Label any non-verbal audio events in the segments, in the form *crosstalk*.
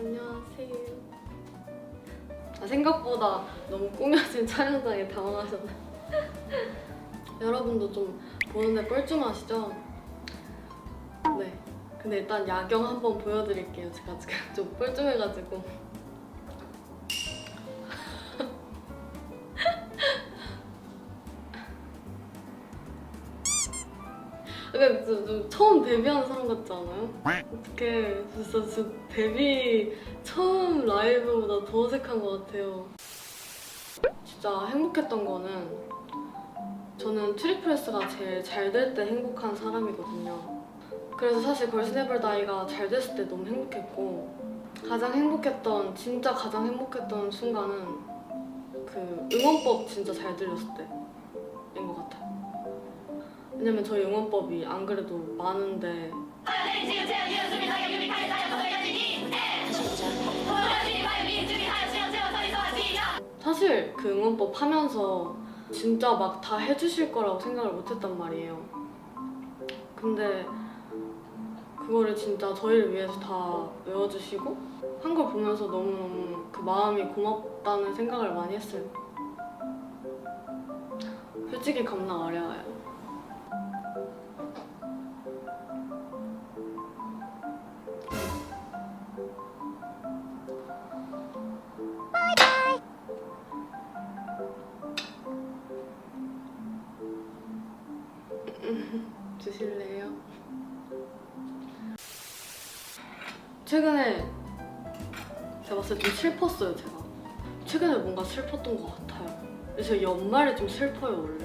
안녕하세요. 아, 생각보다 너무 꾸며진 촬영장에 당황하셨나요? *laughs* 여러분도 좀 보는데 뻘쭘하시죠? 네. 근데 일단 야경 한번 보여드릴게요. 제가 지금 좀 뻘쭘해가지고. 그러니까 좀, 좀 처음 데뷔하는 사람 같지 않아요? 어떡해. 진짜, 진짜 데뷔 처음 라이브보다 더 어색한 것 같아요. 진짜 행복했던 거는 저는 트리플스가 제일 잘 될 때 행복한 사람이거든요. 그래서 사실 걸스 네벌 다이가 잘 됐을 때 너무 행복했고 가장 행복했던 진짜 가장 행복했던 순간은 그 응원법 진짜 잘 들렸을 때인 것 같아요. 왜냐면 저희 응원법이 안 그래도 많은데 사실 그 응원법 하면서 진짜 막 다 해주실 거라고 생각을 못했단 말이에요. 근데 그거를 진짜 저희를 위해서 다 외워주시고 한 걸 보면서 너무너무 그 마음이 고맙다는 생각을 많이 했어요. 솔직히 감당 어려워요. 주실래요? 최근에 제가 봤을 때 좀 슬펐어요 제가 최근에 뭔가 슬펐던 것 같아요 그래서 연말에 좀 슬퍼요 원래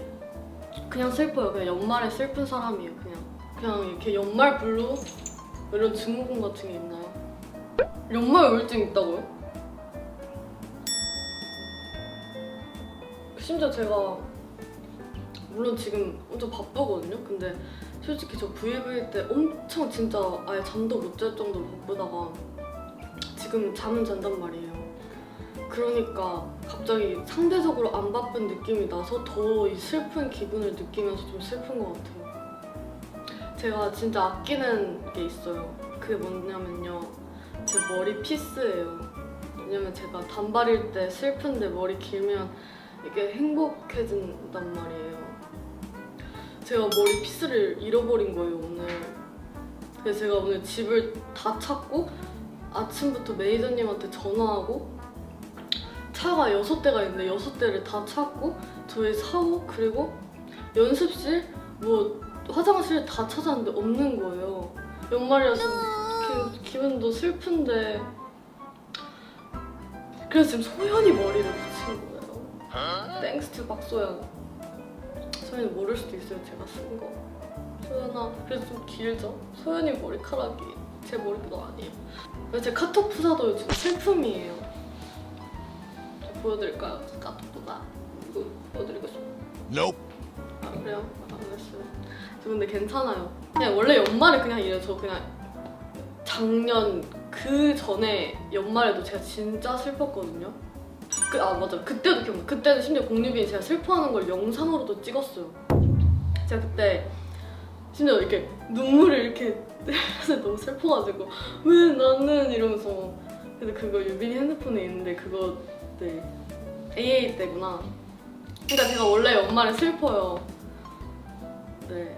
그냥 슬퍼요 그냥 연말에 슬픈 사람이에요 그냥 그냥 이렇게 연말 블루 이런 증후군 같은 게 있나요? 연말 우울증 있다고요? 심지어 제가 물론 지금 엄청 바쁘거든요. 근데 솔직히 저 VV 때 엄청 진짜 아예 잠도 못 잘 정도로 바쁘다가 지금 잠은 잔단 말이에요. 그러니까 갑자기 상대적으로 안 바쁜 느낌이 나서 더이 슬픈 기분을 느끼면서 좀 슬픈 것 같아요. 제가 진짜 아끼는 게 있어요. 그게 뭐냐면요. 제 머리 피스예요. 왜냐면 제가 단발일 때 슬픈데 머리 길면 이게 행복해진단 말이에요. 제가 머리 피스를 잃어버린 거예요 오늘. 그래서 제가 오늘 집을 다 찾고 아침부터 매니저님한테 전화하고 차가 여섯 대가 있는데 여섯 대를 다 찾고 저희 사옥 그리고 연습실 뭐 화장실 다 찾았는데 없는 거예요. 연말이라서 기, 기분도 슬픈데 그래서 지금 소연이 머리를 붙인 거예요. 땡스 투 박소연. 소연이 모를 수도 있어요 제가 쓴 거. 소연아 그래도 좀 길죠? 소연이 머리카락이 제 머리보다 아니에요. 그래서 제 카톡 프사도 요즘 슬픔이에요. 저 보여드릴까요? 저 카톡 보다 이거 보여드리고 싶어요. Nope. 아 그래요? 아, 알겠어요. 저 근데 괜찮아요. 그냥 원래 연말에 그냥 이래요. 저 그냥 작년 그 전에 연말에도 제가 진짜 슬펐거든요. 그, 아 맞아. 그때도 기억나. 그때는 심지어 공유빈이 제가 슬퍼하는 걸 영상으로도 찍었어요. 제가 그때 심지어 이렇게 눈물을 이렇게 흘려서 *laughs* 너무 슬퍼가지고 왜 나는 이러면서 근데 그거 유빈이 핸드폰에 있는데 그거 네 AA 때구나. 그러니까 제가 원래 연말에 슬퍼요. 네.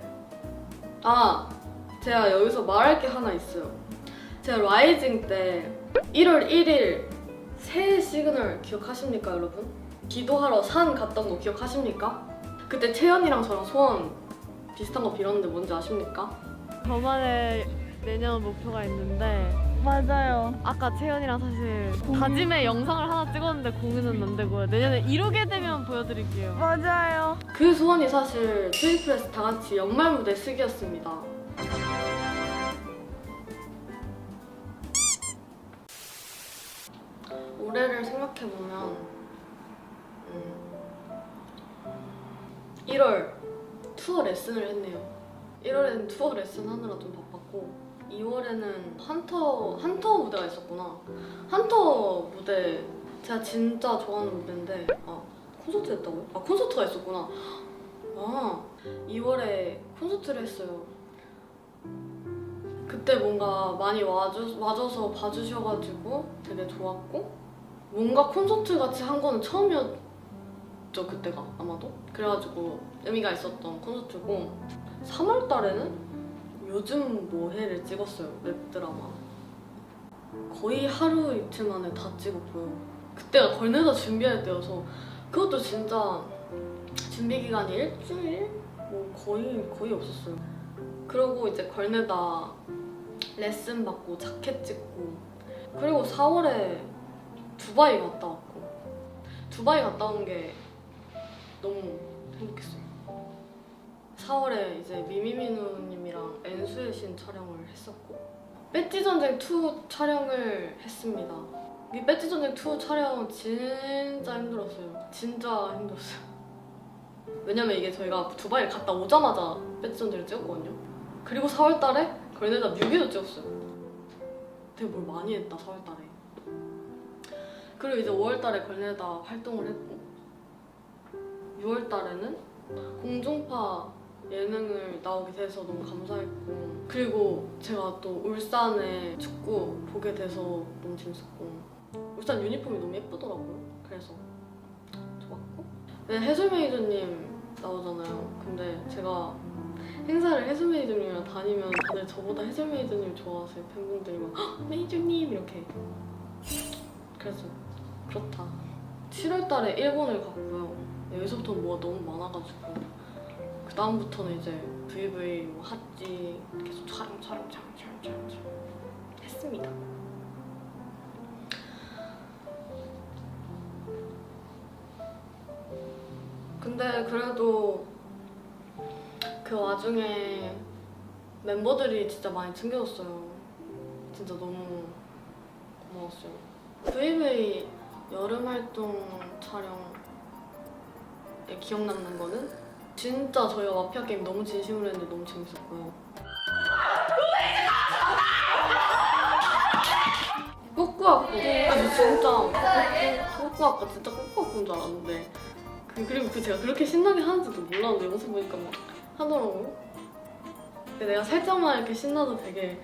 아, 제가 여기서 말할 게 하나 있어요. 제가 라이징 때 1월 1일 새해 시그널 기억하십니까, 여러분? 기도하러 산 갔던 거 기억하십니까? 그때 채연이랑 저랑 소원 비슷한 거 빌었는데 뭔지 아십니까? 저만의 내년 목표가 있는데 맞아요. 아까 채연이랑 사실 다짐의 영상을 하나 찍었는데 공유는 안 되고요. 내년에 이루게 되면 보여드릴게요. 맞아요. 그 소원이 사실 트리플스 다 같이 연말 무대 쓰기였습니다. 올해를 생각해 보면 음, 1월 투어 레슨을 했네요. 1월에는 투어 레슨 하느라 좀 바빴고 2월에는 한터 한터 무대가 있었구나. 한터 무대 제가 진짜 좋아하는 무대인데 아 콘서트 했다고요? 아 콘서트가 있었구나. 아 2월에 콘서트를 했어요. 그때 뭔가 많이 와주, 와줘서 봐주셔가지고 되게 좋았고 뭔가 콘서트 같이 한 거는 처음이었죠 그때가 아마도? 그래가지고 의미가 있었던 콘서트고. 3월 달에는 요즘 뭐해를 찍었어요 웹드라마. 거의 하루 이틀 만에 다 찍었고요 그때가 걸내다 준비할 때여서 그것도 진짜 준비 기간이 일주일? 뭐 거의 거의 없었어요. 그러고 이제 걸내다 레슨 받고 자켓 찍고. 그리고 4월에 두바이 갔다 왔고. 두바이 갔다 온 게 너무 행복했어요. 4월에 이제 미미미누님이랑 엔수의 신 촬영을 했었고 배지 전쟁 2 촬영을 했습니다. 이 배지 전쟁 2 촬영 진짜 힘들었어요. 진짜 힘들었어요. 왜냐면 이게 저희가 두바이 갔다 오자마자 배지 전쟁을 찍었거든요. 그리고 4월 달에 걸네다 뮤비도 찍었어요. 되게 뭘 많이 했다 4월 달에. 그리고 이제 5월 달에 걸네다 활동을 했고 6월 달에는 공중파 예능을 나오게 돼서 너무 감사했고 그리고 제가 또 울산에 축구 보게 돼서 너무 재밌었고 울산 유니폼이 너무 예쁘더라고요. 그래서 좋았고 네, 해설 매니저님 나오잖아요. 근데 제가 행사를 해설 매니저님이랑 다니면 다들 저보다 해설 매니저님 좋아하세요 팬분들이 막 "헉, 매니저님 이렇게 그래서 그렇다 7월 달에 일본을 갔고요 여기서부터 뭐가 너무 많아가지고 그 다음부터는 이제 VV 뭐 핫지 계속 촬영 촬영 촬영 촬영 촬영 했습니다 근데 그래도 그 와중에 멤버들이 진짜 많이 챙겨줬어요. 진짜 너무 고마웠어요. VV 여름 활동 촬영에 기억 남는 거는 진짜 저희가 마피아 게임 너무 진심으로 했는데 너무 재밌었고요. 꼬꾸아꾸 아니 진짜 꼬꾸아까 진짜 꼬꾸아꾸인 줄 알았는데 그, 그리고 그 제가 그렇게 신나게 하는지도 몰랐는데 영상 보니까 막 하더라고요. 근데 내가 살짝만 이렇게 신나도 되게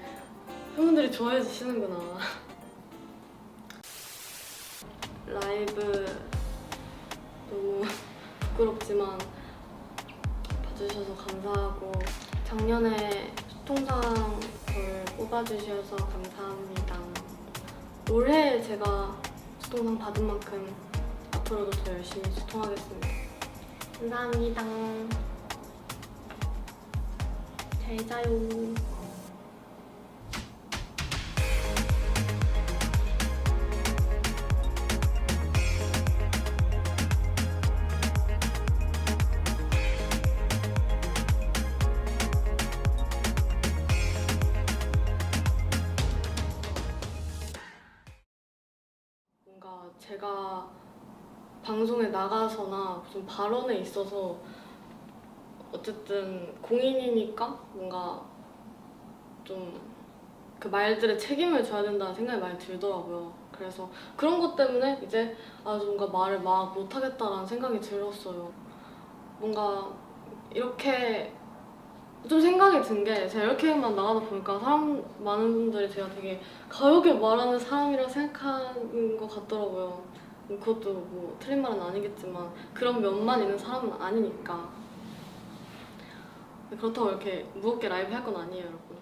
팬분들이 좋아해 주시는구나. 라이브 너무 부끄럽지만 봐주셔서 감사하고 작년에 소통상 저를 뽑아주셔서 감사합니다. 올해 제가 소통상 받은 만큼 앞으로도 더 열심히 소통하겠습니다. 감사합니다. 잘 자요. 제가 방송에 나가서나 무슨 발언에 있어서 어쨌든 공인이니까 뭔가 좀 그 말들의 책임을 져야 된다는 생각이 많이 들더라고요. 그래서 그런 것 때문에 이제 아 뭔가 말을 막 못하겠다라는 생각이 들었어요. 뭔가 이렇게 좀 생각이 든 게 제가 이렇게만 나가다 보니까 사람 많은 분들이 제가 되게 가요계 말하는 사람이라 생각하는 것 같더라고요. 그것도 뭐 틀린 말은 아니겠지만 그런 면만 있는 사람은 아니니까. 그렇다고 이렇게 무겁게 라이브 할 건 아니에요 여러분